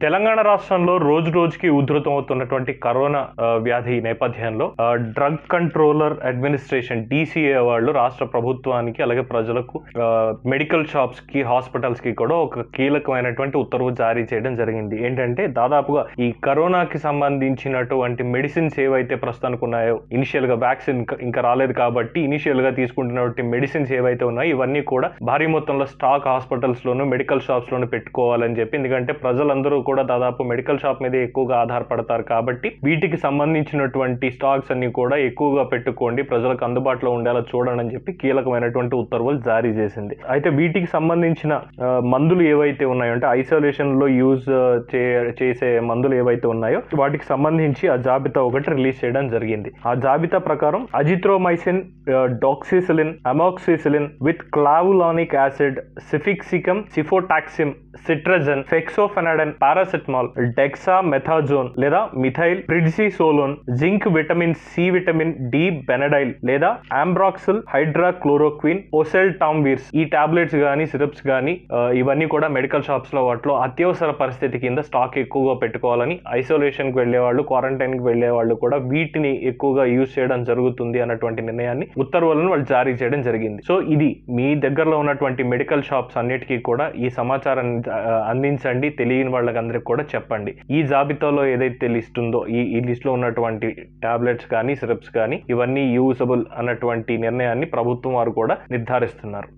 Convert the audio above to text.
తెలంగాణ రాష్ట్రంలో రోజు రోజుకి ఉధృతం అవుతున్నటువంటి కరోనా వ్యాధి నేపథ్యంలో డ్రగ్ కంట్రోలర్ అడ్మినిస్ట్రేషన్ డిసిఏ వాళ్ళు రాష్ట్ర ప్రభుత్వానికి అలాగే ప్రజలకు మెడికల్ షాప్స్కి హాస్పిటల్స్కి కూడా ఒక కీలకమైనటువంటి ఉత్తర్వు జారీ చేయడం జరిగింది. ఏంటంటే దాదాపుగా ఈ కరోనాకి సంబంధించినటువంటి మెడిసిన్స్ ఏవైతే ప్రస్తుతానికి ఉన్నాయో ఇనిషియల్గా వ్యాక్సిన్ ఇంకా- ఇంకా రాలేదు కాబట్టి ఇనిషియల్గా తీసుకుంటున్నటువంటి మెడిసిన్స్ ఏవైతే ఉన్నాయో ఇవన్నీ కూడా భారీ మొత్తంలో స్టాక్ హాస్పిటల్స్ లోను మెడికల్ షాప్స్ లోను పెట్టుకోవాలని చెప్పి ఎందుకంటే ప్రజలందరూ కూడా దాదాపు మెడికల్ షాప్ మీద ఎక్కువగా ఆధారపడతారు కాబట్టి వీటికి సంబంధించినటువంటి స్టాక్స్ అన్ని కూడా ఎక్కువగా పెట్టుకోండి. ప్రజలకు అందుబాటులో ఉండేలా చూడండి అని చెప్పి కీలకమైనటువంటి ఉత్తర్వులు జారీ చేసింది. అయితే వీటికి సంబంధించిన మందులు ఏవైతే ఉన్నాయో అంటే ఐసోలేషన్లో యూజ్ చేసే మందులు ఏవైతే ఉన్నాయో వాటికి సంబంధించి ఆ జాబితా ఒకటి రిలీజ్ చేయడం జరిగింది. ఆ జాబితా ప్రకారం azithromycin doxycycline amoxicillin with clavulanic acid cefixime cefotaxime cetirizine fexofenadine paracetamol dexamethasone లేదా methyl prednisolone zinc vitamin C vitamin D Benadryl లేదా ఆంబ్రాక్సిల్ హైడ్రాక్లోరోక్విన్ ఒసెల్ టామ్వీర్స్ ఈ టాబ్లెట్స్ కానీ సిరప్స్ కానీ ఇవన్నీ కూడా మెడికల్ షాప్స్లో వాటిలో అత్యవసర పరిస్థితి కింద స్టాక్ ఎక్కువగా పెట్టుకోవాలని ఐసోలేషన్కి వెళ్ళే వాళ్ళు క్వారంటైన్కి వెళ్ళే వాళ్ళు కూడా వీటిని ఎక్కువగా యూజ్ చేయడం జరుగుతుంది అన్నటువంటి నిర్ణయాన్ని ఉత్తర్వులను వాళ్ళు జారీ చేయడం జరిగింది. సో ఇది మీ దగ్గరలో ఉన్నటువంటి మెడికల్ షాప్స్ అన్నిటికీ కూడా ఈ సమాచారాన్ని అందించండి. తెలియని వాళ్ళకి వాళ్ళందరికీ కూడా చెప్పండి. ఈ జాబితాలో ఏదైతే లిస్ట్ ఉందో ఈ ఈ లిస్ట్లో ఉన్నటువంటి టాబ్లెట్స్ కానీ సిరప్స్ కానీ ఇవన్నీ యూజబుల్ అన్నటువంటి నిర్ణయాన్ని ప్రభుత్వం వారు కూడా నిర్ధారిస్తున్నారు.